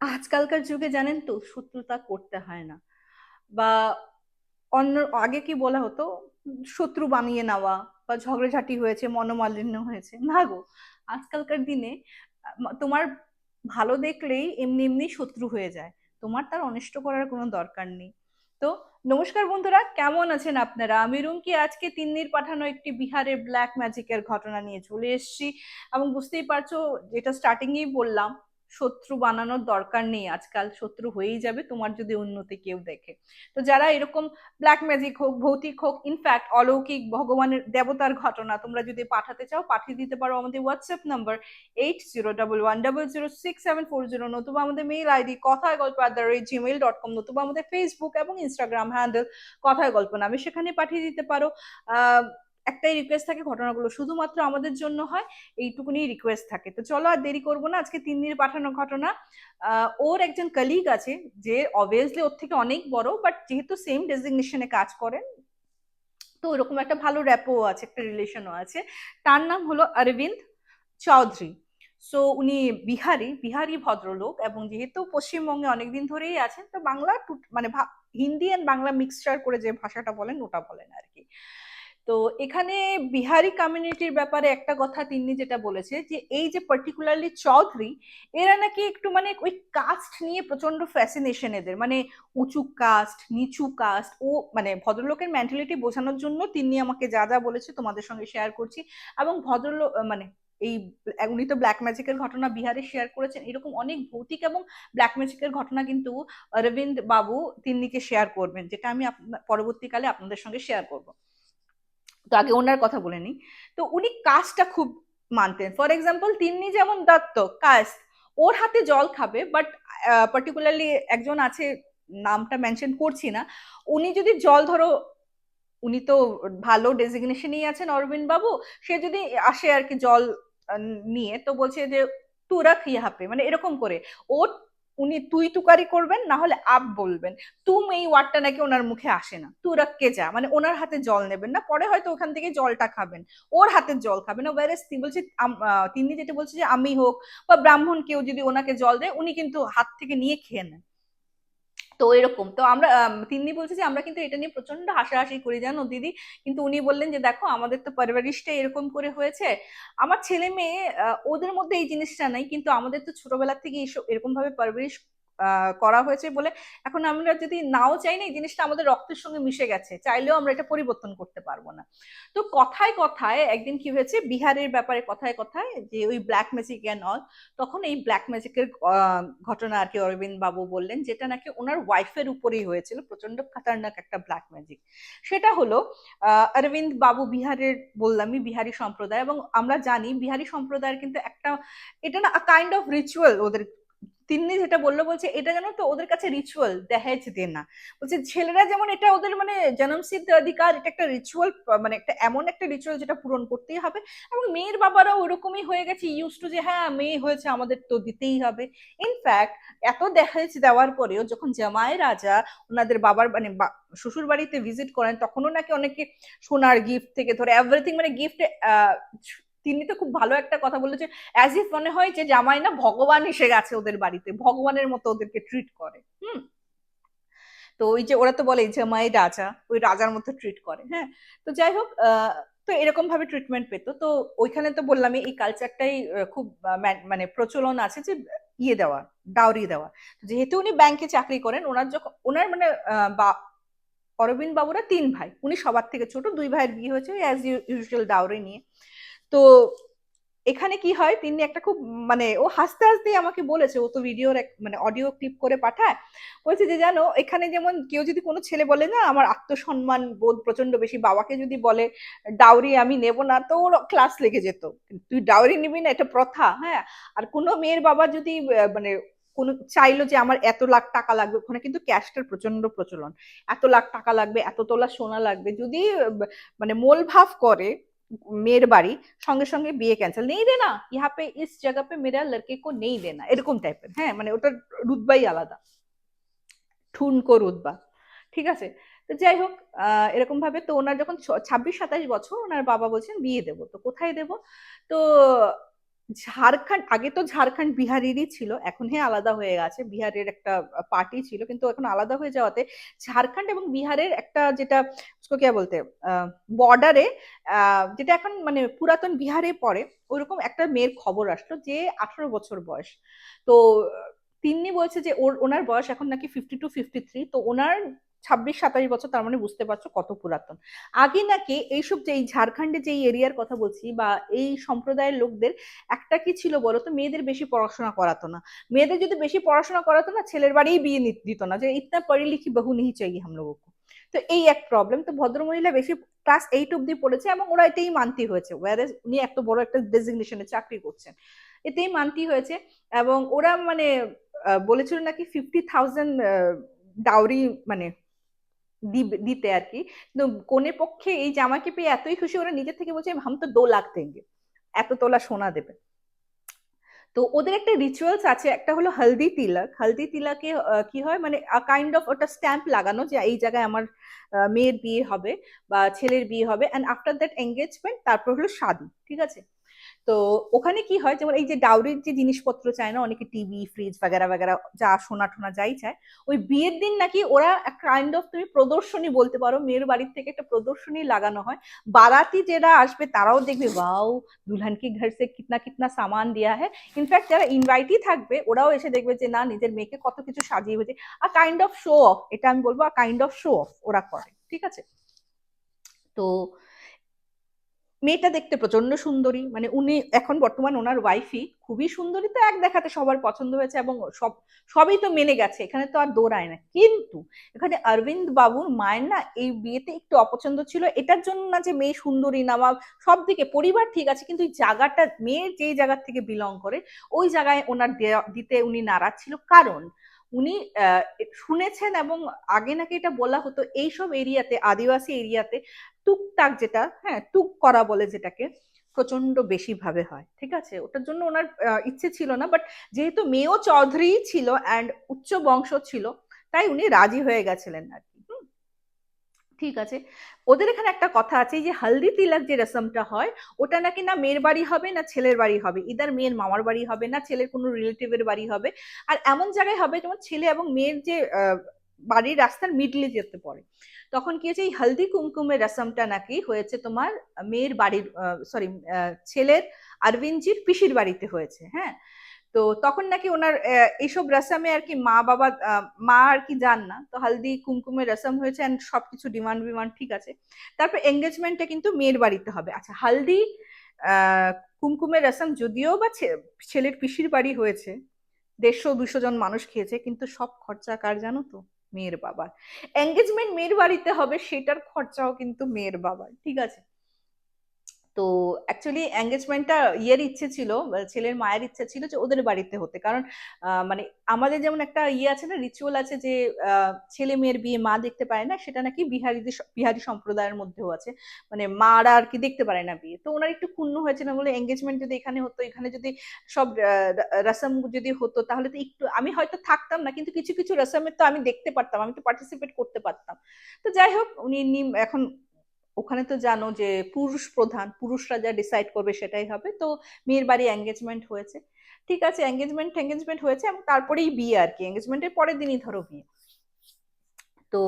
আজকালকার যুগে জানেন তো, শত্রুতা করতে হয় না। বা অন্য, আগে কি বলা হতো? শত্রু বানিয়ে নেওয়া বা ঝগড়াঝাটি হয়েছে, মনোমালিন্য হয়েছে। না গো, আজকালকার দিনে তোমার ভালো দেখলেই এমনি এমনি শত্রু হয়ে যায়। তোমার তার অনিষ্ট করার কোনো দরকার নেই। তো নমস্কার বন্ধুরা, কেমন আছেন আপনারা? আমি রুমকি, আজকে তিন্নির পাঠানো একটি বিহারের ব্ল্যাক ম্যাজিকের ঘটনা নিয়ে চলে এসেছি। এবং বুঝতেই পারছ, যেটা স্টার্টিংয়েই বললাম শত্রু বানানোর দরকার নেই, আজকাল শত্রু হয়েই যাবে, তোমার যদি উন্নতি কেউ দেখে। তো যারা এরকম ব্ল্যাক ম্যাজিক হোক, ভৌতিক হোক ইনফ্যাক্ট অলৌকিক ভগবানের দেবতার ঘটনা তোমরা যদি পাঠাতে চাও, পাঠিয়ে দিতে পারো আমাদের WhatsApp number eight zero double one double zero six seven four zero নতুবা আমাদের মেইল আইডি কথায় গল্প at the rate gmail dot com নতুবা আমাদের ফেসবুক এবং ইনস্টাগ্রাম হ্যান্ডেল কথায় গল্প নামে সেখানে পাঠিয়ে দিতে পারো। একটাই রিকোয়েস্ট থাকে ঘটনাগুলো। শুধুমাত্র আমাদের জন্য হয় এইটুকুনি রিকোয়েস্ট থাকে। তো চলো আর দেরি করব না, আজকে তিন দিনের পাঠানো ঘটনা। ওর একজন কলিগ আছে, যে অবভিয়াসলি ওর থেকে অনেক বড় বাট যেহেতু সেম ডেজিগনেশনে কাজ করেন, তো ওরকম একটা ভালো র্যাপও আছে, একটা রিলেশনও আছে। তার নাম হলো অরবিন্দ চৌধুরী। সো উনি বিহারি বিহারি ভদ্রলোক এবং যেহেতু পশ্চিমবঙ্গে অনেকদিন ধরেই আছেন, তো বাংলা মানে হিন্দি অ্যান্ড বাংলা মিক্সচার করে যে ভাষাটা বলেন, ওটা বলেন আর কি। তো এখানে বিহারি কমিউনিটির ব্যাপারে একটা কথা তিনি যেটা বলেছে যে, এই যে পার্টিকুলারলি চৌধুরী, এরা নাকি একটু মানে ওই কাস্ট নিয়ে প্রচণ্ড ফ্যাসিনেশন এদের। মানে উঁচু কাস্ট নিচু কাস্ট ও মানে ভদ্রলোকের মেন্টালিটি বোঝানোর জন্য তিনি আমাকে যা যা বলেছে তোমাদের সঙ্গে শেয়ার করছি। এবং ভদ্রলোক মানে এই উনি তো ব্ল্যাক ম্যাজিকের ঘটনা বিহারে শেয়ার করেছেন, এরকম অনেক ভৌতিক এবং ব্ল্যাক ম্যাজিকের ঘটনা কিন্তু অরবিন্দ বাবু তিন্নিকে শেয়ার করবেন, যেটা আমি পরবর্তীকালে আপনাদের সঙ্গে শেয়ার করব। তো আগে ওনার কথা বলে নিই। তো উনি কাজটা খুব মানতেন। ফর এক্সাম্পল তিনি যেমন দত্ত, কাস্ট, ওর হাতে জল খাবে বাট পার্টিকুলারলি একজন আছে, নামটা মেনশন করছি না, উনি যদি জল ধরো, উনি তো ভালো ডেজিগনেশনই আছেন অরবিন্দ বাবু, সে যদি আসে আর কি জল নিয়ে, তো বলছে যে তু রাখ ইহা পে মানে এরকম করে। ও উনি তুই তুকারি করবেন না হলে আপ বলবেন। তুম এই ওয়ার্ডটা নাকি ওনার মুখে আসে না। তু রাখকে যা মানে ওনার হাতে জল নেবেন না। পরে হয়তো ওখান থেকে জলটা খাবেন। ওর হাতে জল খাবেন। না ওয়ারেস তিনি বলছে তিনি যেটা বলছে যে, আমি হোক বা ব্রাহ্মণ কেউ যদি ওনাকে জল দেয়, উনি কিন্তু হাত থেকে নিয়ে খেয়ে নেন। তো এরকম। তো আমরা তিনি বলছে যে, আমরা কিন্তু এটা নিয়ে প্রচণ্ড হাসাহাসি করি, জানো দিদি? কিন্তু উনি বললেন যে, দেখো, আমাদের তো পারিবারিশটা এরকম করে হয়েছে। আমার ছেলে মেয়ে ওদের মধ্যে এই জিনিসটা নাই, কিন্তু আমাদের তো ছোটবেলা থেকে এরকম ভাবে পরিবারিশ করা হয়েছে বলে এখন আমরা যদি নাও চাই না, এই জিনিসটা আমাদের রক্তের সঙ্গে মিশে গেছে। চাইলেও আমরা এটা পরিবর্তন করতে পারব না। তো কথায় কথায় একদিন কি হয়েছে, বিহারের ব্যাপারে কথায় কথায় যে ওই ব্ল্যাক ম্যাজিক অ্যান্ড অল তখন এই ব্ল্যাক ম্যাজিকের ঘটনা আর কি অরবিন্দ বাবু বললেন, যেটা নাকি ওনার ওয়াইফের উপরেই হয়েছিল প্রচণ্ড খাতারনাক একটা ব্ল্যাক ম্যাজিক সেটা হলো অরবিন্দ বাবু বিহারের বললামই, বিহারি সম্প্রদায় এবং আমরা জানি বিহারি সম্প্রদায়ের কিন্তু একটা, এটা না কাইন্ড অফ রিচুয়াল ওদের তিন্নি যেটা বলল বলছে, এটা যেন তো ওদের কাছে রিচুয়াল দেহেজ দেনা বলছে, ছেলেরা যেমন এটা ওদের মানে জন্মসিদ্ধ অধিকার, এটা একটা রিচুয়াল মানে একটা এমন একটা রিচুয়াল যেটা পূরণ করতেই হবে এবং মেয়ের বাবারা ওরকমই হয়ে গেছে ইউজ টু যে হ্যাঁ মেয়ে হয়েছে, আমাদের তো দিতেই হবে। ইনফ্যাক্ট এত দেখাইছে দেওয়ার পরেও যখন জামাই রাজা ওনাদের বাবার মানে শ্বশুর বাড়িতে ভিজিট করেন, তখনও নাকি অনেকে সোনার গিফট থেকে ধরে এভরিথিং মানে গিফট তিনি তো খুব ভালো একটা কথা বলেছে অ্যাজ ইফ মনে হয় যে জামাই না ভগবান এসে গেছে ওদের বাড়িতে, ভগবানের মতো ওদেরকে ট্রিট করে, হুম? তো ওই যে ওরা তো বলে জামাই রাজা, ওই রাজার মতো ট্রিট করে হ্যাঁ? তো যাই হোক তো এরকম ভাবে ট্রিটমেন্ট পেতো। তো ওইখানে তো বললাম এই কালচারটাই খুব মানে প্রচলন আছে যে ইয়ে দেওয়া ডাউরি দেওয়া। যেহেতু উনি ব্যাংকে চাকরি করেন, ওনার যখন, ওনার মানে বা, অরবিন্দ বাবুরা তিন ভাই, উনি সবার থেকে ছোট, দুই ভাইয়ের বিয়ে হয়েছে অ্যাজ ইউজুয়াল ডাউরি নিয়ে। তো এখানে কি হয় তিনি একটা খুব মানে ও হাসতে হাসতেই আমাকে বলেছে, ও তো ভিডিওর এক মানে অডিও ক্লিপ করে পাঠায়। বলছে যে, জানো, এখানে যেমন কেউ যদি কোনো ছেলে বলে, না, আমার আত্মসম্মান বোধ প্রচণ্ড বেশি, বাবাকে যদি বলে, ডাউরি আমি নেব না, তো ওর ক্লাস লেগে যেত। তুই ডাউরি নিবি না, এটা প্রথা হ্যাঁ? আর কোনো মেয়ের বাবা যদি মানে কোনো, চাইলো যে আমার এত লাখ টাকা লাগবে, ওখানে কিন্তু ক্যাশটার প্রচণ্ড প্রচলন। এত লাখ টাকা লাগবে, এত তোলা সোনা লাগবে, যদি মানে মোল ভাব করে মেয়ের বাড়ি সঙ্গে সঙ্গে বিয়ে ক্যান্সেল নেই দেনা। ইহা পে ইস জায়গা পে মেরা লড়কে কো নেই দেনা। এরকম টাইপের হ্যাঁ মানে ওটা রুদবাই আলাদা। ঠুনকো রুদবা ঠিক আছে? তো যাই হোক এরকম ভাবে তো ওনার যখন ছাব্বিশ সাতাশ বছর ওনার বাবা বলছেন বিয়ে দেবো। তো কোথায় দেবো? তো ঝাড়খণ্ড, আগে তো ঝাড়খণ্ড বিহারেরই ছিল, এখন হ্যাঁ আলাদা হয়ে গেছে। বিহারের একটা পার্টি ছিল, কিন্তু এখন আলাদা হয়ে যাওয়াতে ঝাড়খণ্ড এবং বিহারের একটা যেটা কে বলতে বর্ডারে যেটা এখন মানে পুরাতন বিহারে পড়ে ওইরকম একটা মেয়ের খবর আসলো যে আঠারো বছর বয়স। তো তিনি বলছে যে ওর, ওনার বয়স এখন নাকি ফিফটি টু ফিফটি থ্রি তো ওনার ছাব্বিশ, সাতাশ বছর তার মানে বুঝতে পারছ কত পুরাতন। আগে নাকি এইসব যে এই ঝাড়খণ্ডে যে এরিয়ার কথা বলছি বা এই সম্প্রদায়ের লোকদের একটা কি ছিল বলো তো মেয়েদের বেশি পড়াশোনা করাতো না। মেয়েদের যদি বেশি পড়াশোনা করাতো না, ছেলের বাড়িই বিয়ে দিত না। যে ইতনা পড়ি লিখি বহু নিহি চাই হাম তো এই এক প্রবলেম তো ভদ্রমহিলা বেশি ক্লাস এইট অব্দি পড়েছে এবং ওরা এটাই মানতি হয়েছে। ওয়ারেজ উনি এত বড় একটা ডেজিগনেশনে চাকরি করছেন। এতেই মানতি হয়েছে এবং ওরা মানে বলেছিল নাকি ফিফটি থাউজেন্ড ডাউরি মানে দিতে আর কি। কিন্তু কোনের পক্ষে এই জামাকে পেয়ে এতই খুশি, ওরা নিজের থেকে বলছে হাম তো দো লাখ দেঙ্গে। এত তোলা সোনা দেবে। তো ওদের একটা রিচুয়ালস আছে, একটা হলো হলদি তিলক। হলদি তিলকে কি হয় মানে কাইন্ড অফ ওটা স্ট্যাম্প লাগানো যে এই জায়গায় আমার মেয়ের বিয়ে হবে বা ছেলের বিয়ে হবে। অ্যান্ড আফটার দ্যাট এঙ্গেজমেন্ট তারপর হলো শাদি, ঠিক আছে? তো ওখানে কি হয়, যেমন এই যে ডাউরির যে জিনিসপত্র চায় না, অনেকে টিভি, ফ্রিজ বাগেরা বাগেরা যা সোনা টোনা যাই চায়, ওই বিয়ের দিন নাকি ওরা কাইন্ড অফ তুমি প্রদর্শনী বলতে পারো, মেয়ের বাড়ির থেকে একটা প্রদর্শনী লাগানো হয়। বারাতি যারা আসবে তারাও দেখবে বাউ দুলহান কি ঘর সে কিতনা কিতনা সামান দেওয়া হয় ইনফ্যাক্ট যারা ইনভাইটই থাকবে, ওরাও এসে দেখবে যে, না, নিজের মেয়েকে কত কিছু সাজিয়ে হয়েছে। আর কাইন্ড অফ শো অফ এটা আমি বলব আর কাইন্ড অফ শো অফ ওরা করে, ঠিক আছে? তো মেয়েটা দেখতে প্রচণ্ড সুন্দরী। মানে উনি এখন বর্তমান ওনার ওয়াইফই খুবই সুন্দরী তো এক দেখাতে সবার পছন্দ হয়েছে এবং সব, সবই তো মেনে গেছে। এখানে তো আর দৌড়ায় না। কিন্তু এখানে অরবিন্দ বাবুর মায়ের না এই বিয়েতে একটু অপছন্দ ছিল। এটার জন্য না যে মেয়ে সুন্দরী না বা সব দিকে পরিবার ঠিক আছে, কিন্তু এই জায়গাটা, মেয়ের যেই জায়গার থেকে বিলং করে, ওই জায়গায় ওনার দিতে উনি নারাজ ছিল। কারণ উনি শুনেছেন এবং আগে নাকি এটা বলা হতো, এইসব এরিয়াতে, আদিবাসী এরিয়াতে টুকটাক যেটা হ্যাঁ টুক করা বলে যেটাকে প্রচণ্ড বেশি ভাবে হয়, ঠিক আছে? ওটার জন্য ওনার ইচ্ছে ছিল না বাট যেহেতু মেয়েও চৌধুরী ছিল অ্যান্ড উচ্চ বংশ ছিল, তাই উনি রাজি হয়ে গেছিলেন আর ঠিক আছে? ওদের এখানে একটা কথা আছে যে হালদি তিলক যে রসমটা হয়, ওটা নাকি না মেয়ের বাড়ি হবে না ছেলের বাড়ি হবে? ইদার মেয়ের মামার বাড়ি হবে না ছেলের কোনো রিলেটিভের বাড়ি হবে? আর এমন জায়গায় হবে যেমন ছেলে এবং মেয়ের যে বাড়ির রাস্তার মিডলে যেতে পড়ে তখন কি হয়েছে? এই হালদি কুমকুমের রসমটা নাকি হয়েছে তোমার মেয়ের বাড়ির সরি ছেলের অরবিন্দজির পিসির বাড়িতে হয়েছে হ্যাঁ? তো তখন নাকি ওনার এইসব রসমে আর কি মা বাবা মা আর কি যান না। তো হালদি কুমকুমের রসম হয়েছে অ্যান্ড সবকিছু ডিমান্ড বিমান্ড ঠিক আছে। তারপর এঙ্গেজমেন্টটা কিন্তু মেয়ের বাড়িতে হবে। আচ্ছা হালদি কুমকুমের রসম যদিও বা ছেলের পিসির বাড়ি হয়েছে, দেড়শো দুশো জন মানুষ খেয়েছে, কিন্তু সব খরচা কার জানো তো? মেয়ের বাবার। এঙ্গেজমেন্ট মেয়ের বাড়িতে হবে, সেটার খরচাও কিন্তু মেয়ের বাবার, ঠিক আছে? তো অ্যাকচুয়ালি এঙ্গেজমেন্টটা ইয়ের ইচ্ছে ছিল ছেলের মায়ের ইচ্ছে ছিল যে ওদের বাড়িতে হতে। কারণ মানে আমাদের যেমন একটা ইয়ে আছে না রিচুয়াল আছে যে ছেলে মেয়ের বিয়ে মা দেখতে পায় না, সেটা নাকি বিহারিদের বিহারি সম্প্রদায়ের মধ্যেও আছে। মানে মারা আর কি দেখতে পারে না বিয়ে। তো ওনার একটু ক্ষুণ্ণ হয়েছে না বলে এঙ্গেজমেন্ট যদি এখানে হতো, এখানে যদি সব রসম যদি হতো, তাহলে তো একটু, আমি হয়তো থাকতাম না, কিন্তু কিছু কিছু রসমের তো আমি দেখতে পারতাম, আমি তো পার্টিসিপেট করতে পারতাম। তো যাই হোক, উনি এখন ওখানে তো জানো যে পুরুষ প্রধান, পুরুষরা যা ডিসাইড করবে সেটাই হবে। তো মেয়ের বাড়ি এঙ্গেজমেন্ট হয়েছে। ঠিক আছে এঙ্গেজমেন্ট এঙ্গেজমেন্ট হয়েছে এবং তারপরেই বিয়ে আর কি। এঙ্গেজমেন্টের পরের দিনই ধরো বিয়ে। তো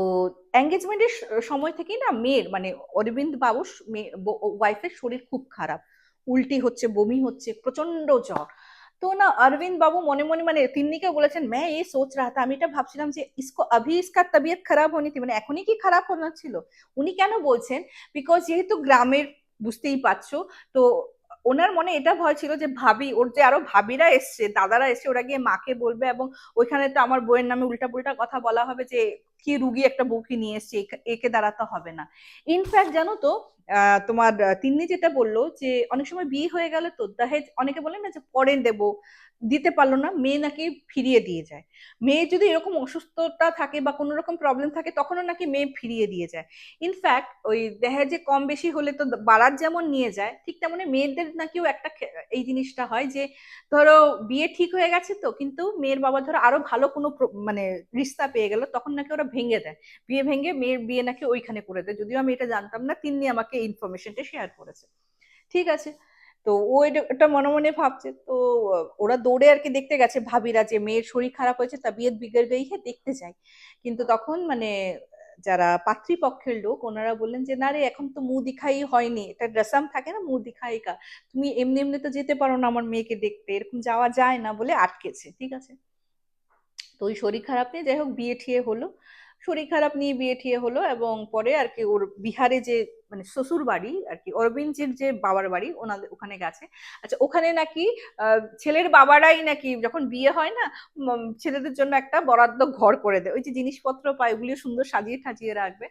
এঙ্গেজমেন্টের সময় থেকেই না মেয়ের মানে অরবিন্দ বাবুর ওয়াইফের শরীর খুব খারাপ। উল্টি হচ্ছে, বমি হচ্ছে প্রচণ্ড জ্বর। তো না অরবিন্দ বাবু মনে মনে মানে তিন্নিকে বলেছেন ম্যা এই সোচ রাহা আমি এটা ভাবছিলাম যে ইসকো আভি ইসকার তবিয়ত খারাপ হনি মানে এখনই কি খারাপ হওয়ার ছিল উনি কেন বলছেন বিকজ যেহেতু গ্রামের বুঝতেই পারছ তো ওনার মনে এটা ভয় ছিল যে ভাবি ওর যে আরও ভাবিরা এসছে দাদারা এসছে ওরা গিয়ে মাকে বলবে এবং ওইখানে তো আমার বইয়ের নামে উল্টা পুল্টা কথা বলা হবে যে কি রুগী একটা বউকে নিয়ে এসছে, একে দাঁড়াতে হবে না। ইনফ্যাক্ট জানো তো তোমার তিন্নি যেটা বলল যে, অনেক সময় বিয়ে হয়ে গেলে তো দাহেজ অনেকে বলে না যে পরে দেবো, দিতে পারল না, মেয়ে নাকি ফিরিয়ে দিয়ে যায়। মেয়ে যদি এরকম অসুস্থতা থাকে বা কোনো রকম প্রবলেম থাকে, তখনও নাকি মেয়ে ফিরিয়ে দিয়ে যায়। ইনফ্যাক্ট ওই যে কম বেশি হলে তো বারাত যেমন নিয়ে যায়, ঠিক তেমনি মেয়েদের নাকিও একটা এই জিনিসটা হয় যে, ধরো বিয়ে ঠিক হয়ে গেছে তো, কিন্তু মেয়ের বাবা ধরো আরও ভালো কোনো মানে রিস্তা পেয়ে গেল, তখন নাকি ওরা ভেঙে দেয়। বিয়ে ভেঙে মেয়ের বিয়ে নাকি ওইখানে করে দেয়। যদিও আমি এটা জানতাম না তিনি আমাকে ইনফরমেশনটা শেয়ার করেছে। ঠিক আছে? তো ও এটা- মনে মনে ভাবছে। তো ওরা দৌড়ে আর কি দেখতে গেছে ভাবিরা যে মেয়ের শরীর খারাপ হয়েছে, তবিয়ত বিগড় গই হ্যাঁ দেখতে যাই কিন্তু তখন মানে যারা পাত্রীপক্ষের লোক, ওনারা বললেন যে, না রে, এখন তো মুখ দিখাই হয়নি। এটা রসম থাকে না মুখ দিখাই কা। তুমি এমনি এমনি তো যেতে পারো না আমার মেয়েকে দেখতে। এরকম যাওয়া যায় না বলে আটকেছে। ঠিক আছে? তো ওই শরীর খারাপ নিয়ে যাই হোক, বিয়ে ঠিয়ে হলো। শরীর খারাপ নিয়ে বিয়ে ঠিয়ে হলো এবং পরে আর কি ওর বিহারে যে মানে শ্বশুর বাড়ি আর কি অরবিন্দজির যে বাবার বাড়ি ওনাদের ওখানে গেছে। আচ্ছা ওখানে নাকি ছেলের বাবারাই নাকি যখন বিয়ে হয় না ছেলেদের জন্য একটা বরাদ্দ ঘর করে দেয়। ওই যে জিনিসপত্র পায় ওগুলি সুন্দর সাজিয়ে ঠাজিয়ে রাখবে।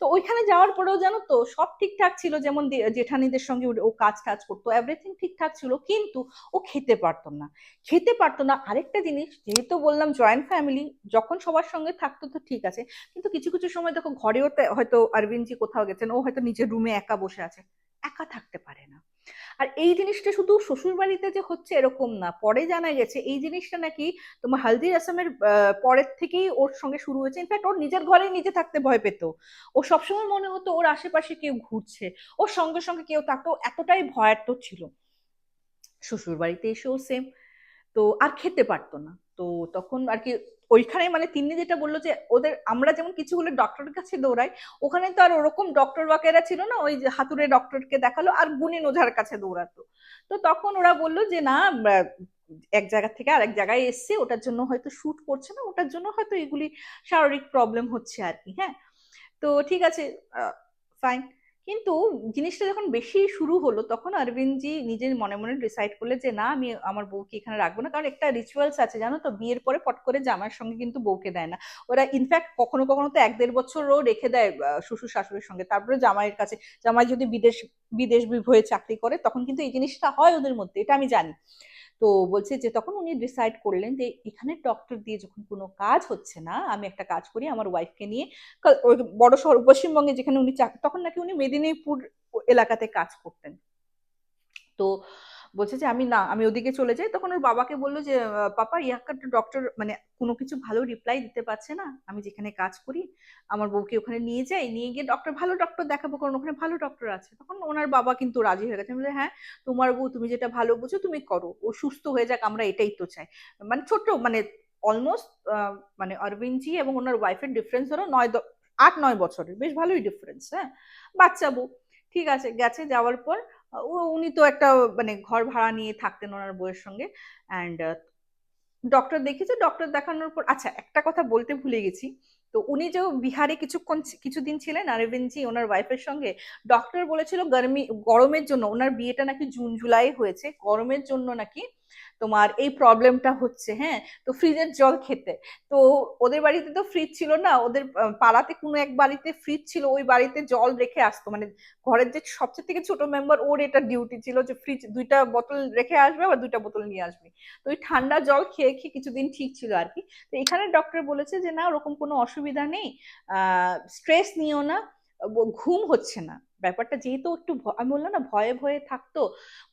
তো ওইখানে যাওয়ার পরেও জানো তো, সব ঠিকঠাক ছিল যেমন জেঠানিদের সঙ্গে ও কাজ টাজ করতো এভরিথিং ঠিকঠাক ছিল, কিন্তু ও খেতে পারতো না। খেতে পারতো না। আরেকটা জিনিস, যেহেতু বললাম জয়েন্ট ফ্যামিলি যখন সবার সঙ্গে থাকতো তো ঠিক আছে, কিন্তু কিছু কিছু সময় দেখো ঘরেও হয়তো অরবিন্দজি কোথাও গেছেন, ও হয়তো নিজের রুমে একা বসে আছে একা থাকতে পারে না। আর এই জিনিসটা শুধু শ্বশুর বাড়িতে যে হচ্ছে এরকম না পরে জানা গেছে এই জিনিসটা নাকি তোমার হালদি রসমের আহ, পরের থেকেই ওর সঙ্গে শুরু হয়েছে। ইনফ্যাক্ট ওর নিজের ঘরে নিজে থাকতে ভয় পেত। ও সবসময় মনে হতো ওর আশেপাশে কেউ ঘুরছে। ওর সঙ্গে সঙ্গে কেউ থাকতো এতটাই ভয়ার্ত ছিল। শ্বশুর বাড়িতে এসেও সেম তো আর খেতে পারতো না। তো তখন আর কি ওইখানে মানে তিনি যেটা বলল যে, ওদের আমরা যেমন কিছু হলে ডক্টরের কাছে দৌড়াই, ওখানে তো আর ওরকম ডক্টর বাকেরা ছিল না, ওই হাতুড়ে ডক্টরকে দেখাল আর গুণিন ওঝার কাছে দৌড়াতো। তো তখন ওরা বলল যে, না এক জায়গা থেকে আরেক জায়গায় এসছে, ওটার জন্য হয়তো শুট করছে না, ওটার জন্য হয়তো এগুলি শারীরিক প্রবলেম হচ্ছে আর কি হ্যাঁ? তো ঠিক আছে ফাইন কিন্তু জিনিসটা যখন বেশি শুরু হলো, তখন অরবিন্দজি নিজের মনে মনে ডিসাইড করলে যে, না, আমি আমার বউকে এখানে রাখব না। কারণ একটা রিচুয়ালস আছে, জানো তো? বিয়ের পরে পট করে জামাইয়ের সঙ্গে কিন্তু বউকে দেয় না। ওরা ইনফ্যাক্ট কখনো কখনো তো এক দেড় বছরও রেখে দেয় শ্বশুর শাশুড়ির সঙ্গে। তারপরে জামাইয়ের কাছে, জামাই যদি বিদেশ বিদেশ হয়ে চাকরি করে, তখন কিন্তু এই জিনিসটা হয় ওদের মধ্যে, এটা আমি জানি। তো বলছে যে তখন উনি ডিসাইড করলেন যে এখানে ডক্টর দিয়ে যখন কোনো কাজ হচ্ছে না, আমি একটা কাজ করি, আমার ওয়াইফকে নিয়ে বড় শহর, পশ্চিমবঙ্গে যেখানে উনি চাকরি তখন নাকি উনি মেদিনীপুর এলাকাতে কাজ করতেন। তো বলছে যে, আমি না, আমি ওদিকে চলে যাই। তখন ওর বাবাকে বলল যে পাপা ইয়াকার ডক্টর মানে কোনো কিছু ভালো রিপ্লাই দিতে পারছে না। আমি যেখানে কাজ করি, আমার বউকে ওখানে নিয়ে যাই, নিয়ে গিয়ে ডক্টর ভালো ডক্টর দেখাবো, কারণ ওখানে ভালো ডক্টর আছে। তখন ওনার বাবা কিন্তু রাজি হয়ে গেছে। হ্যাঁ তোমার বউ, তুমি যেটা ভালো বুঝো, তুমি করো। ও সুস্থ হয়ে যাক, আমরা এটাই তো চাই। মানে ছোট্ট মানে অলমোস্ট মানে অরবিন্দজি এবং ওনার ওয়াইফের ডিফারেন্স হলো নয় আট, নয় বছরের। বেশ ভালোই ডিফারেন্স হ্যাঁ? বাচ্চা বউ। ঠিক আছে, গেছে, যাওয়ার পর উনি তো একটা মানে ঘর ভাড়া নিয়ে থাকতেন ওনার বইয়ের সঙ্গে অ্যান্ড ডক্টর দেখেছে ডক্টর দেখানোর পর আচ্ছা একটা কথা বলতে ভুলে গেছি। তো উনি যে বিহারে কিছুক্ষণ কিছুদিন ছিলেন আরেবেনজি ওনার ওয়াইফের সঙ্গে ডক্টর বলেছিল গরমি, গরমের জন্য, ওনার বিয়েটা নাকি জুন, জুলাই হয়েছে, গরমের জন্য নাকি তোমার এই প্রবলেমটা হচ্ছে হ্যাঁ? তো ফ্রিজের জল খেতে। তো ওদের বাড়িতে তো ফ্রিজ ছিল না, ওদের পাড়াতে কোনো এক বাড়িতে ফ্রিজ ছিল, ওই বাড়িতে জল রেখে আসতো। মানে ঘরের যে সবচেয়ে থেকে ছোট মেম্বার ওর এটা ডিউটি ছিল যে ফ্রিজ দুইটা বোতল রেখে আসবে আবার দুইটা বোতল নিয়ে আসবে। তো ওই ঠান্ডা জল খেয়ে খেয়ে কিছুদিন ঠিক ছিল আর কি। তো এখানে ডক্টর বলেছে যে, না, ওরকম কোনো অসুবিধা নেই। স্ট্রেস নিও না। ব- ঘুম হচ্ছে না। ব্যাপারটা যেহেতু একটু আমি বললাম না, ভয়ে ভয়ে থাকতো,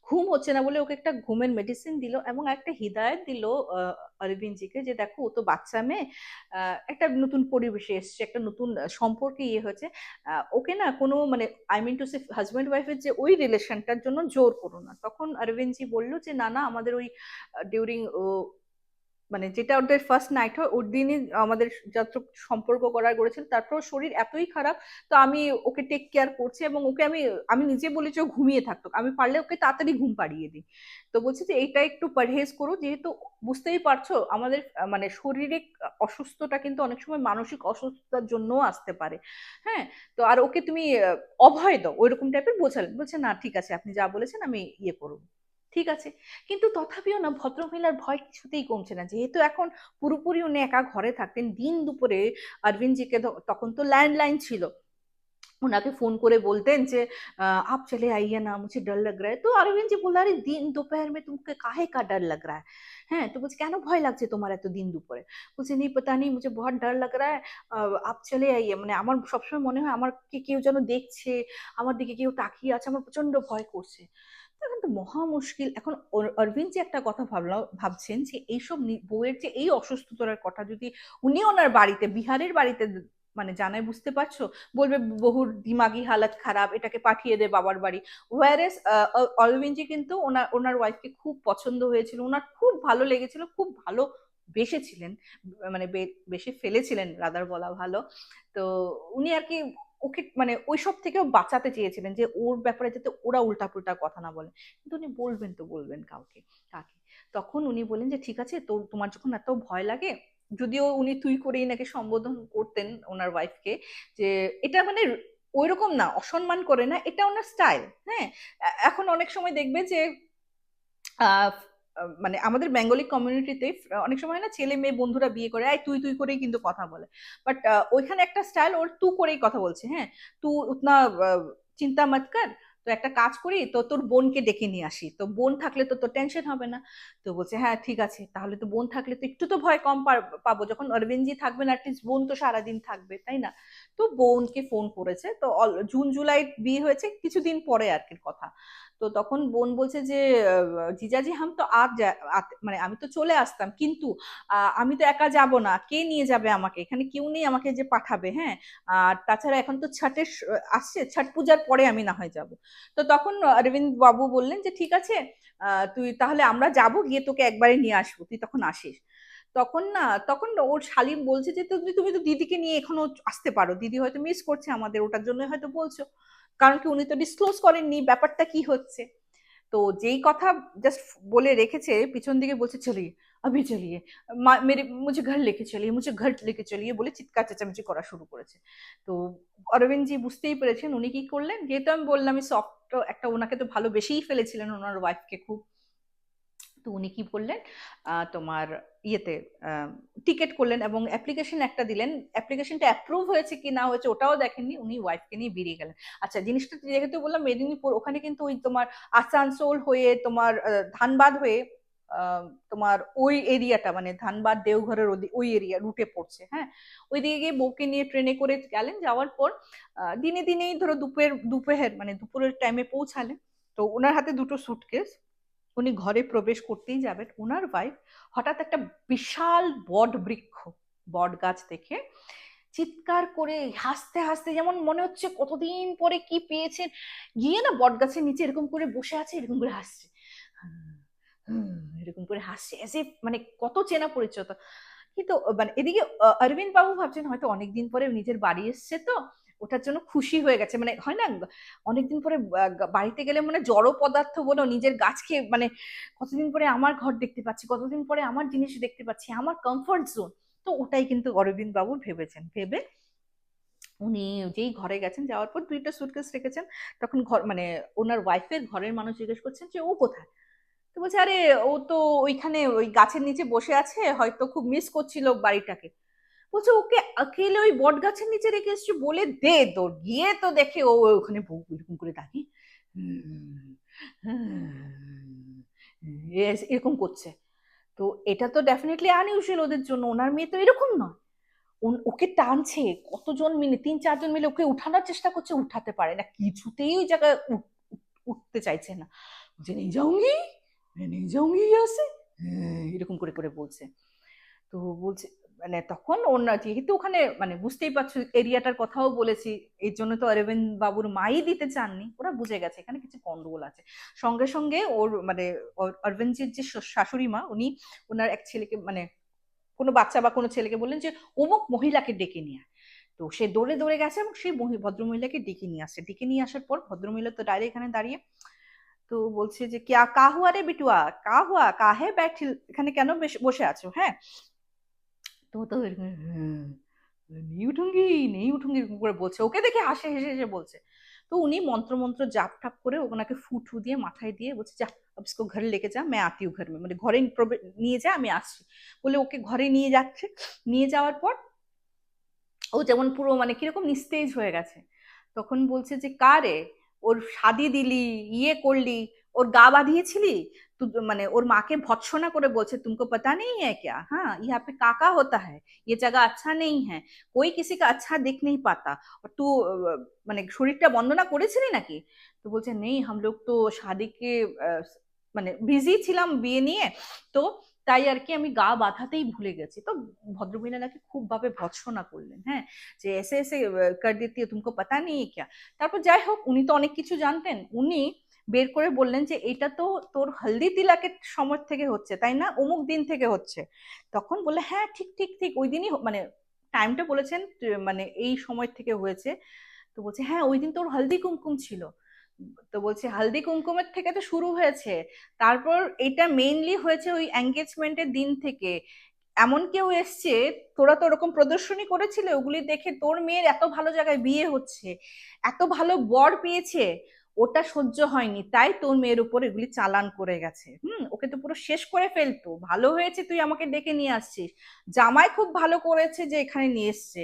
ঘুম হচ্ছে না বলে ওকে একটা ঘুমের মেডিসিন দিল এবং একটা হিদায়ত দিল অরবিন্দজিকে যে দেখো ও তো বাচ্চা মেয়ে একটা নতুন পরিবেশে এসছে, একটা নতুন সম্পর্কে ইয়ে হয়েছে। ওকে না কোনো মানে I mean to say husband ওয়াইফের যে ওই রিলেশনটার জন্য জোর করো না। তখন অরবিন্দজি বলল যে, না না, আমাদের ওই ডিউরিং মানে যেটা ওদের ফার্স্ট নাইট হয়, ওর দিনই আমাদের যত সম্পর্ক করার করেছিল, তারপর শরীর এতই খারাপ, তো আমি ওকে টেক কেয়ার করছি এবং ওকে আমি আমি নিজে বলি যে ও ঘুমিয়ে থাকতো আমি পারলে ওকে তাড়াতাড়ি ঘুম পাড়িয়ে দিই। তো বলছি যে এইটা একটু পারহেজ করো, যেহেতু বুঝতেই পারছ আমাদের মানে শারীরিক অসুস্থতা কিন্তু অনেক সময় মানসিক অসুস্থতার জন্যও আসতে পারে। হ্যাঁ? তো আর ওকে তুমি অভয় দাও, ওইরকম টাইপের বোঝালেন বলছে না, ঠিক আছে, আপনি যা বলেছেন আমি ইয়ে করব। ঠিক আছে? কিন্তু তথাপিও না ভদ্রমহিলার ভয় কিছুতেই কমছে না। যেহেতু এখন পুরোপুরি উনি একা ঘরে থাকতেন, দিন দুপুরে অরবিন্দজিকে তখন তো ল্যান্ডলাইন ছিল। ওনাকে ফোন করে বলতেন যে আপ চলে আইয়ে না মুছে ডর লাগ রা তো অরবিন্দজি अरविंद আরে, দিন দুপুর মে दोपहर কাহে কা ডর লাগ রা হ্যাঁ তো বলছে, কেন ভয় লাগছে তোমার এত দিন দুপুরে? বলছে, নেই, পতা নেই মুছে বহ ডর লাগ রা আপ চলে আইয়ে। মানে আমার সবসময় মনে হয় আমার কে কেউ যেন দেখছে, আমার দিকে কেউ তাকিয়ে আছে, আমার প্রচণ্ড ভয় করছে। তো এখন মহা মুশকিল। এখন অর- অরবিন্দ একটা কথা ভাবলাম ভাবছেন যে এইসব বউয়ের যে এই অসুস্থতার কথা যদি উনি ওনার বাড়িতে, বিহারের বাড়িতে মানে জানায়, বুঝতে পারছ? বলবে বহুর দিমাগি হালাত খারাপ, এটাকে পাঠিয়ে দে বাবার বাড়ি। ওয়ারেস অরবিন্দজি কিন্তু ওনার ওনার ওয়াইফকে খুব পছন্দ হয়েছিল, ওনার খুব ভালো লেগেছিল, খুব ভালো বেসেছিলেন মানে বেশি ফেলেছিলেন রাদার বলা ভালো। তো উনি আর কি ওকে মানে ওইসব থেকেও বাঁচাতে চেয়েছিলেন যে ওর ব্যাপারে যাতে ওরা উল্টাপুল্টা কথা না বলে। কিন্তু উনি বলবেন তো, বলবেন কাউকে, কাকে? তখন উনি বলেন যে, ঠিক আছে তো তোমার যখন এত ভয় লাগে, যদিও উনি তুই করেই নাকি সম্বোধন করতেন ওনার ওয়াইফকে যে এটা মানে ওই রকম না, অসম্মান করে না, এটা ওনার স্টাইল হ্যাঁ? এখন অনেক সময় দেখবে যে মানে আমাদের বেঙ্গলি কমিউনিটিতে অনেক সময় না, ছেলে মেয়ে বন্ধুরা বিয়ে করে আয় তুই তুই করেই কিন্তু কথা বলে। বাট ওইখানে একটা স্টাইল ওর তু করেই কথা বলছে। হ্যাঁ? তু উতনা চিন্তা মত কর, তো একটা কাজ করি, তো তোর বোনকে ডেকে নিয়ে আসি। তো বোন থাকলে তো তোর টেনশন হবে না। তো বলছে হ্যাঁ ঠিক আছে, তাহলে তো বোন থাকলে তো একটু তো ভয় কম পাবো। যখন অরবিন্দজি থাকবেন অ্যাটলিস্ট বোন তো সারাদিন থাকবে, তাই না? তো বোনকে ফোন করেছে। তো জুন জুলাই বিয়ে হয়েছে কিছুদিন পরে আর কি কথা। তো তখন বোন বলছে যে জিজাজি, হাম তো আর মানে আমি তো চলে আসতাম, কিন্তু আমি তো একা যাব না। কে নিয়ে যাবে আমাকে? এখানে কেউ নেই আমাকে যে পাঠাবে হ্যাঁ? আর তাছাড়া এখন তো ছটের আসছে, ছট পূজার পরে আমি না হয় যাব। তো তখন অরবিন্দ বাবু বললেন যে, ঠিক আছে তুই তাহলে আমরা যাব, গিয়ে তোকে একবারে নিয়ে আসব। তুই তখন আসিস। তখন না, তখন ওর শালিম বলছে যে, তুমি তো দিদিকে নিয়ে এখনও আসতে পারো। দিদি হয়তো মিস করছে আমাদের, ওটার জন্য হয়তো বলছো। কারণ কি উনি তো ডিসক্লোজ করেননি, ব্যাপারটা কি হচ্ছে? তো যেই কথা জাস্ট বলে রেখেছে, পিছন দিকে বলছে, চলিয়ে अभी চলিয়ে মেরে, মুঝে ঘর লেকে চলিয়ে, মুঝে ঘর লেকে চলিয়ে বলে চিৎকার চেঁচামেচি করা শুরু করেছে। তো অরবিন্দজি বুঝতেই পেরেছেন উনি কি করলেন। যেহেতু আমি বললাম সফট একটা, ওনাকে তো ভালোবেসেই ফেলেছিলেন ওনার ওয়াইফকে খুব। তো উনি কি বললেন? তোমার ইয়েতে টিকিট করলেন এবং অ্যাপ্লিকেশন একটা দিলেন। অ্যাপ্লিকেশনটা অ্যাপ্রুভ হয়েছে কি না হয়েছে ওটাও দেখেননি। উনি ওয়াইফকে নিয়ে বেরিয়ে গেলেন। আচ্ছা জিনিসটা যেহেতু বললাম, মেদিনীপুর ওখানে কিন্তু ওই তোমার আসানসোল হয়ে, তোমার ধানবাদ হয়ে তোমার ওই এরিয়াটা মানে ধানবাদ দেওঘরের ওই এরিয়া রুটে পড়ছে হ্যাঁ? ওই দিকে গিয়ে বউকে নিয়ে ট্রেনে করে গেলেন। যাওয়ার পর দিনে দিনেই ধরো দুপুরের দুপুরের মানে দুপুরের টাইমে পৌঁছালেন। তো ওনার হাতে দুটো সুটকেস উনি ঘরে প্রবেশ করতেই যাবেন ওনার ওয়াইফ হঠাৎ একটা বিশাল বট বৃক্ষ বট গাছ দেখে চিৎকার করে হাসতে হাসতে যেমন মনে হচ্ছে কতদিন পরে কি পেয়েছেন, গিয়ে না বট গাছের নিচে এরকম করে বসে আছে, এরকম করে হাসছে। এরকম করে হাসছে এসে মানে কত চেনা পরিচয় কিন্তু মানে এদিকে অরবিন্দ বাবু ভাবছেন হয়তো অনেকদিন পরে নিজের বাড়ি এসছে তো ওটার জন্য খুশি হয়ে গেছে। মানে হয় না, অনেকদিন পরে বাড়িতে গেলে মানে জড় পদার্থ বলো, নিজের গাছকে মানে কতদিন পরে আমার ঘর দেখতে পাচ্ছি, কতদিন পরে আমার জিনিস দেখতে পাচ্ছি, আমার কমফর্ট জোন তো ওটাই কিন্তু অরবিন্দ বাবু ভেবেছেন। ভেবে উনি যেই ঘরে গেছেন, যাওয়ার পর দুইটা সুটকেস রেখেছেন, তখন ঘর মানে ওনার ওয়াইফের ঘরের মানুষ জিজ্ঞেস করছেন যে, ও কোথায়? তো বলছে, আরে, ও তো ওইখানে, ওই গাছের নিচে বসে আছে, হয়তো খুব মিস করছিল বাড়িটাকে। বলছে ওকে আকেলে ওই বট গাছের নিচে রেখে এসছি বলে দে তো গিয়ে তো দেখে ও ওখানে বউ এরকম করে তাকি এরকম করছে তো এটা তো ডেফিনেটলি আনইউজুয়াল ওদের জন্য ওনার মেয়ে তো এরকম নয় ওকে টানছে কতজন মিলে তিন চারজন মিলে ওকে উঠানোর চেষ্টা করছে উঠাতে পারে না কিছুতেই ওই জায়গায় উঠতে চাইছে না যে নেই যাউঙ্গি নেই যাউঙ্গি আসে এরকম করে করে বলছে তো বলছে মানে তখন ওনার যেহেতু ওখানে মানে বুঝতেই পারছ, এরিয়াটার কথাও বলেছি, এর জন্য তো অরবিন্দ বাবুর মাই দিতে চাননি, ওরা বুঝে গেছে, এখানে কিছু গন্ডগোল আছে। সঙ্গে সঙ্গে ওর মানে অরবিন্দজির যে শাশুড়ি মা, উনি ওনার এক ছেলেকে মানে কোনো বাচ্চা বা কোনো ছেলেকে বললেন যে, অমুক মহিলাকে ডেকে নিয়ে তো সে দৌড়ে দৌড়ে গেছে এবং সেই ভদ্রমহিলাকে ডেকে নিয়ে আসছে। ডেকে নিয়ে আসার পর ভদ্রমহিলা তো ডাইরেক্ট এখানে দাঁড়িয়ে তো বলছে যে ক্যা কা হুয়া রে বিটুয়া? কা হুয়া কাহে ব্যাঠিল? এখানে কেন বসে আছো? হ্যাঁ? তো তো নেই উঠুঙ্গি নেই উঠুঙ্গি করে বলছে ওকে দেখে হাসে হেসে হেসে বলছে তো উনি মন্ত্র মন্ত্র জাপ টাপ করে ওনাকে ফু ঠু দিয়ে মাথায় দিয়ে বলছে যা अब इसको घर लेके जा मैं आती हूँ घर में মানে ঘরে নিয়ে যা আমি আসছি বলে ওকে ঘরে নিয়ে যাচ্ছে নিয়ে যাওয়ার পর ও যেমন পুরো মানে কিরকম নিস্তেজ হয়ে গেছে তখন বলছে যে কারে ওর শাদি দিলি ইয়ে করলি ওর গা বাঁধিয়েছিলি মানে ওর माँ ভৎসনা করে বলছে तुमको पता नहीं है क्या हाँ यहाँ पे काका होता है ये जगह अच्छा नहीं है कोई किसी का अच्छा देख नहीं पाता और तू মানে শরীরটা বন্দনা করেছিলি নাকি তো বলছে নেই हम लोग तो शादी के মানে বিজি ছিলাম বিয়ে নিয়ে তো তাই আর কি আমি গা বাঁধাতেই ভুলে গেছি তো ভদ্রমহিলা নাকি খুব ভাবে ভৎসনা করলেন হ্যাঁ যে এসে এসে কর দিতি তুমকো পাতা নেই ক্যা তারপর যাই হোক উনি তো অনেক কিছু জানতেন উনি বের করে বললেন যে, এটা তো তোর হলদি তিলাকের সময় থেকে হচ্ছে, তাই না? অমুক দিন থেকে হচ্ছে। তখন বললে হ্যাঁ ঠিক ঠিক ঠিক, ওই দিনই মানে টাইমটা বলেছেন মানে এই সময় থেকে হয়েছে। তো বলছে হ্যাঁ ওই দিন তোর হলদি কুমকুম ছিল। তো বলছে, হালদি কুমকুমের থেকে তো শুরু হয়েছে। তারপর এটা মেইনলি হয়েছে ওই এঙ্গেজমেন্টের দিন থেকে। এমন কেউ এসছে, তোরা তো ওরকম প্রদর্শনী করেছিলে, ওগুলি দেখে তোর মেয়ের এত ভালো জায়গায় বিয়ে হচ্ছে, এত ভালো বর পেয়েছে। ওটা সহ্য হয়নি, তাই তোর মেয়ের উপর এগুলি চালান করে গেছে। হুম, ওকে তো পুরো শেষ করে ফেলতো। ভালো হয়েছে তুই আমাকে ডেকে নিয়ে আসছিস। জামাই খুব ভালো করেছে যে এখানে নিয়ে এসছে।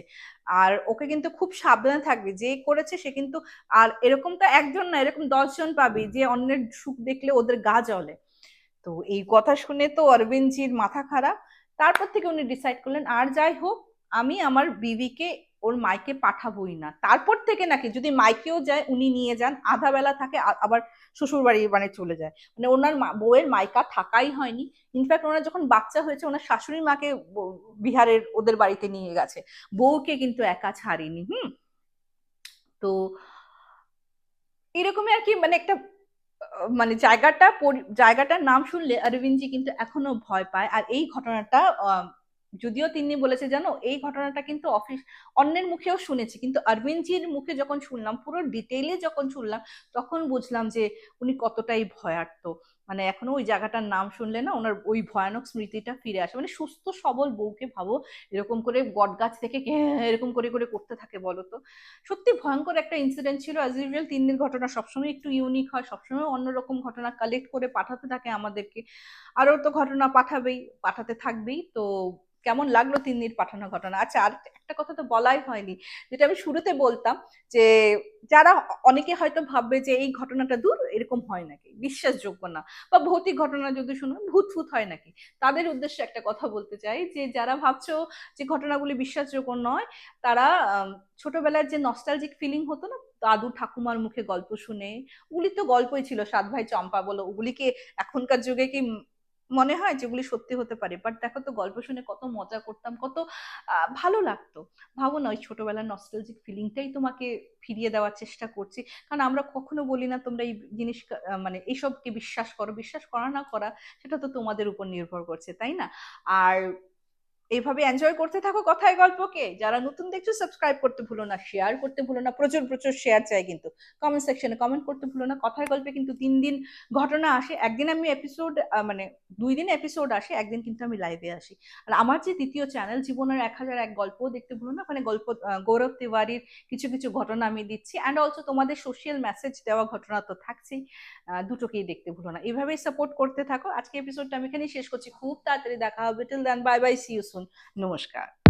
আর ওকে কিন্তু খুব সাবধানে থাকবি, যে করেছে সে কিন্তু, আর এরকম তো একজন না, এরকম দশজন পাবি যে অন্যের সুখ দেখলে ওদের গা জ্বলে। তো এই কথা শুনে তো অরবিন্দজির মাথা খারাপ। তারপর থেকে উনি ডিসাইড করলেন, আর যাই হোক, আমি আমার বিবিকে ওর মাইকে পাঠাবোই না। তারপর থেকে নাকি যদি মাইকেও যায়, উনি নিয়ে যান, আধা বেলা থাকে আবার শ্বশুর বাড়ি মানে চলে যায়। মানে ওনার বউয়ের মাইকা থাকাই হয়নি। ইনফ্যাক্ট ওনার যখন বাচ্চা হয়েছে, ওনার শাশুড়ি মাকে বিহারের ওদের বাড়িতে নিয়ে গেছে। বউকে কিন্তু একা ছাড়িনি, হুম? তো এরকমই আর কি মানে একটা মানে জায়গাটা জায়গাটার নাম শুনলে অরবিন্দজি কিন্তু এখনও ভয় পায়। আর এই ঘটনাটা যদিও তিনি বলেছে, জানো, এই ঘটনাটা কিন্তু অফিস অন্যের মুখেও শুনেছি। কিন্তু অরবিন্দজির মুখে যখন শুনলাম, পুরো ডিটেইলে যখন শুনলাম, তখন বুঝলাম যে উনি কতটাই ভয়ার্থ মানে এখনও ওই জায়গাটার নাম শুনলে না, ওনার ওই ভয়ানক স্মৃতিটা ফিরে আসে। মানে সুস্থ, সবল বউকে ভাবো, এরকম করে বট গাছ থেকে এরকম করে করে করতে থাকে বলো তো। সত্যি ভয়ঙ্কর একটা ইনসিডেন্ট ছিল অ্যাজ ইউজুয়াল তিন দিন ঘটনা সবসময় একটু ইউনিক হয়, সবসময় অন্যরকম ঘটনা কালেক্ট করে পাঠাতে থাকে আমাদেরকে। আরও তো ঘটনা পাঠাবেই, পাঠাতে থাকবেই। তো কেমন লাগল তিন্নির পাঠানো ঘটনা? আচ্ছা আর একটা কথা তো বলাই হয়নি, যেটা আমি শুরুতে বলতাম যে, যারা অনেকে হয়তো ভাববে যে এই ঘটনাটা দূর, এরকম হয় নাকি? বিশ্বাসযোগ্য না। বা ভৌতিক ঘটনা যদি শুনো ভূত ফুত হয় নাকি? তাদের উদ্দেশ্যে একটা কথা বলতে চাই যে, যারা ভাবছ যে ঘটনাগুলি বিশ্বাসযোগ্য নয়, তারা ছোটবেলার যে নস্টালজিক ফিলিং হতো না, দাদু ঠাকুমার মুখে গল্প শুনে ওগুলি তো গল্পই ছিল সাত ভাই চম্পা বলো, ওগুলিকে এখনকার যুগে কি মনে হয় যেগুলি সত্যি হতে পারে। বাট দেখো তো, গল্প শুনে কত মজা করতাম, কত ভালো লাগতো। ভাবো না ওই ছোটবেলার নস্টালজিক ফিলিংটাই তোমাকে ফিরিয়ে দেওয়ার চেষ্টা করছি। কারণ আমরা কখনো বলি না, তোমরা এই জিনিস মানে এইসবকে বিশ্বাস করো। বিশ্বাস করা না করা, সেটা তো তোমাদের উপর নির্ভর করছে, তাই না? আর এইভাবে এনজয় করতে থাকো কথায় গল্পকে। যারা নতুন দেখছ সাবস্ক্রাইব করতে ভুলো না শেয়ার করতে ভুলো না, প্রচুর প্রচুর শেয়ার চাই কিন্তু। কমেন্ট সেকশনে কমেন্ট করতে ভুলো না, কথায় গল্পে কিন্তু তিন দিন ঘটনা আসে। একদিন আমি এপিসোড মানে দুই দিন এপিসোড আসে, একদিন কিন্তু আমি লাইভে আসি। আর আমার যে দ্বিতীয় চ্যানেল জীবনের এক হাজার এক গল্পও দেখতে ভুলো না ওখানে গল্প গৌরব তিওয়ারির কিছু কিছু ঘটনা আমি দিচ্ছি। অ্যান্ড অলসো তোমাদের সোশ্যাল মেসেজ দেওয়া ঘটনা তো থাকছেই দুটোকেই দেখতে ভুলো না। এভাবেই সাপোর্ট করতে থাকো। আজকে এপিসোডটা আমি এখানেই শেষ করছি। খুব তাড়াতাড়ি দেখা হবে। Till then bye bye see you soon নমস্কার